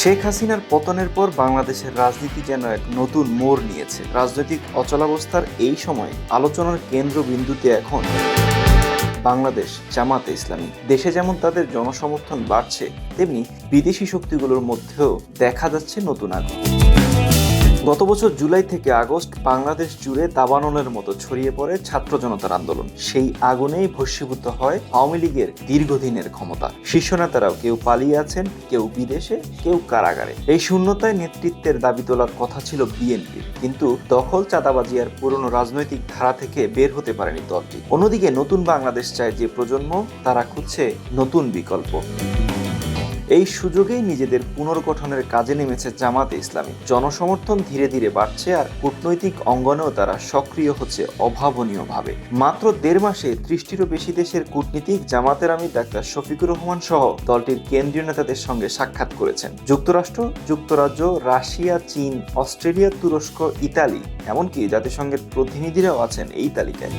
শেখ হাসিনার পতনের পর বাংলাদেশের রাজনীতি যেন এক নতুন মোড় নিয়েছে। রাজনৈতিক অচলাবস্থার এই সময় আলোচনার কেন্দ্রবিন্দুতে এখন বাংলাদেশ জামাতে ইসলামী। দেশে যেমন তাদের জনসমর্থন বাড়ছে, তেমনি বিদেশি শক্তিগুলোর মধ্যেও দেখা যাচ্ছে নতুন আগ্রহ। গত বছর জুলাই থেকে আগস্ট বাংলাদেশ জুড়ে দাবানলের মতো ছড়িয়ে পড়ে ছাত্র জনতার আন্দোলন। সেই আগুনেই ভস্মীভূত হয় আওয়ামী লীগের দীর্ঘদিনের ক্ষমতা। শীর্ষ নেতারাও কেউ পালিয়ে আছেন, কেউ বিদেশে, কেউ কারাগারে। এই শূন্যতায় নেতৃত্বের দাবি তোলার কথা ছিল বিএনপির। কিন্তু দখল চাঁদাবাজি আর পুরনো রাজনৈতিক ধারা থেকে বের হতে পারেনি দলটি। অন্যদিকে নতুন বাংলাদেশ চায় যে প্রজন্ম, তারা খুঁজছে নতুন বিকল্প। এই সুযোগেই নিজেদের পুনর্গঠনের কাজে নেমেছে জামাতে ইসলামী। জনসমর্থন ধীরে ধীরে বাড়ছে আর কূটনৈতিক অঙ্গনেও তারা সক্রিয় হচ্ছে অভাবনীয়ভাবে। মাত্র দেড় মাসে ত্রিশটিরও বেশি দেশের কূটনীতিক জামাতের আমি ডাক্তার শফিকুর রহমান সহ দলটির কেন্দ্রীয় নেতাদের সঙ্গে সাক্ষাৎ করেছেন। যুক্তরাষ্ট্র, যুক্তরাজ্য, রাশিয়া, চীন, অস্ট্রেলিয়া, তুরস্ক, ইতালি, এমনকি জাতিসংঘের প্রতিনিধিরাও আছেন এই তালিকায়।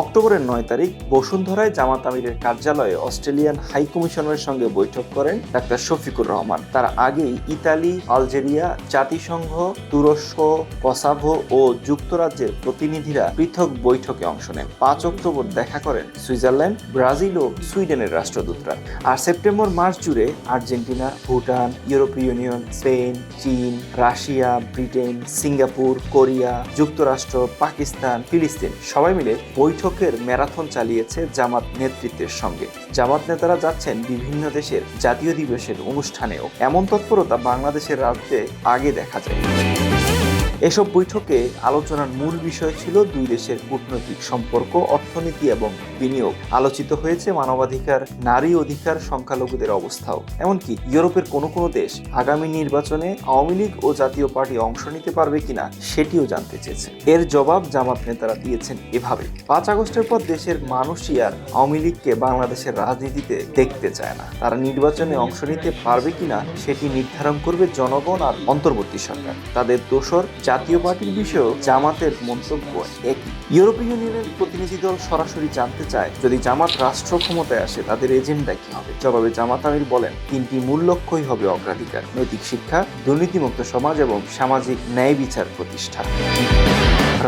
অক্টোবরের নয় তারিখ বসুন্ধরায় জামাত আমিরের কার্যালয়ে অস্ট্রেলিয়ান হাই কমিশনের সঙ্গে বৈঠক করেন ডাক্তার শফিকুর রহমান। তার আগেই ইতালি, আলজেরিয়া, জাতিসংঘ, তুরস্ক, কসাভো ও যুক্তরাজ্যের প্রতিনিধিরা পৃথক বৈঠকে অংশ নেন। পাঁচ অক্টোবর দেখা করেন সুইজারল্যান্ড, ব্রাজিল ও সুইডেনের রাষ্ট্রদূতরা। আর সেপ্টেম্বর মাস জুড়ে আর্জেন্টিনা, ভুটান, ইউরোপীয় ইউনিয়ন, স্পেন, চীন, রাশিয়া, ব্রিটেন, সিঙ্গাপুর, কোরিয়া, যুক্তরাষ্ট্র, পাকিস্তান, ফিলিস্তিন সবাই মিলে বৈঠকের ম্যারাথন চালিয়েছে জামাত নেতৃত্বের সঙ্গে। জামাত নেতারা যাচ্ছেন বিভিন্ন দেশের জাতীয় দিবসের অনুষ্ঠানেও। এমন তৎপরতা বাংলাদেশের রাজ্যে আগে দেখা যায়। এসব বৈঠকে আলোচনার মূল বিষয় ছিল দুই দেশের কূটনৈতিক সম্পর্ক, অর্থনীতি এবং বিনিয়োগ। আলোচিত হয়েছে মানবাধিকার, নারী অধিকার, সংখ্যালঘুদের অবস্থাও। এমনকি ইউরোপের কোনো কোনো দেশ আগামী নির্বাচনে আওয়ামী লীগ ও জাতীয় পার্টি অংশ নিতে পারবে কিনা সেটিও জানতে চেয়েছে। এর জবাব জামাত নেতারা দিয়েছেন এভাবে। পাঁচ আগস্টের পর দেশের মানুষই আর আওয়ামী লীগকে বাংলাদেশের রাজনীতিতে দেখতে চায় না। তারা নির্বাচনে অংশ নিতে পারবে কিনা সেটি নির্ধারণ করবে জনগণ আর অন্তর্বর্তী সরকার। তাদের দোসর জাতীয় পার্টির বিষয়েও জামাতের মন্তব্য একই। ইউরোপীয় ইউনিয়নের প্রতিনিধি দল সরাসরি জানতে চায়, যদি জামাত রাষ্ট্র ক্ষমতায় আসে, তাদের এজেন্ডা কি হবে? জবাবে জামাত আমির বলেন, তিনটি মূল লক্ষ্যই হবে অগ্রাধিকার, নৈতিক শিক্ষা, দুর্নীতিমুক্ত সমাজ এবং সামাজিক ন্যায় বিচার প্রতিষ্ঠা।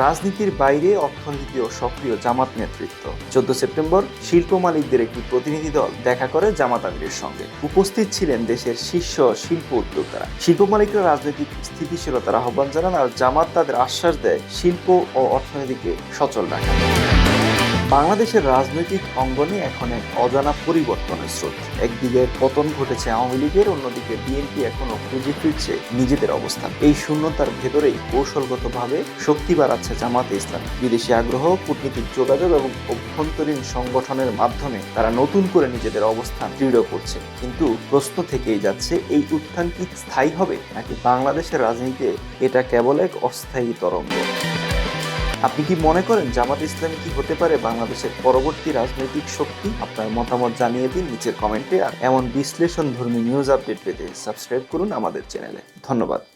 রাজনীতির বাইরে অর্থনীতি ও সক্রিয় জামাত নেতৃত্ব। চোদ্দ সেপ্টেম্বর শিল্প মালিকদের একটি প্রতিনিধি দল দেখা করে জামাত আমিরের সঙ্গে। উপস্থিত ছিলেন দেশের শীর্ষ শিল্প উদ্যোক্তারা। শিল্প মালিকরা রাজনৈতিক স্থিতিশীলতার আহ্বান জানান আর জামাত তাদের আশ্বাস দেয় শিল্প ও অর্থনীতিকে সচল রাখা। বাংলাদেশের রাজনৈতিক অঙ্গনে এখন এক অজানা পরিবর্তনের স্রোত। একদিকে পতন ঘটেছে আওয়ামী লীগের, অন্যদিকে বিএনপি এখনও খুঁজে ফিরছে নিজেদের অবস্থান। এই শূন্যতার ভেতরেই কৌশলগতভাবে শক্তি বাড়াচ্ছে জামাতে ইসলাম। বিদেশি আগ্রহ, কূটনীতিক যোগাযোগ এবং অভ্যন্তরীণ সংগঠনের মাধ্যমে তারা নতুন করে নিজেদের অবস্থান দৃঢ় করছে। কিন্তু প্রশ্ন থেকেই যাচ্ছে, এই উত্থান কি স্থায়ী হবে? নাকি বাংলাদেশের রাজনীতিতে এটা কেবল এক অস্থায়ী তরঙ্গ? আপনি কি মনে করেন জামাত ইসলামী কি হতে পারে বাংলাদেশের পরবর্তী রাজনৈতিক শক্তি? আপনার মতামত জানিয়ে দিন নিচের কমেন্টে আর এমন বিশ্লেষণ ধর্মী নিউজ আপডেট পেতে সাবস্ক্রাইব করুন আমাদের চ্যানেলে ধন্যবাদ।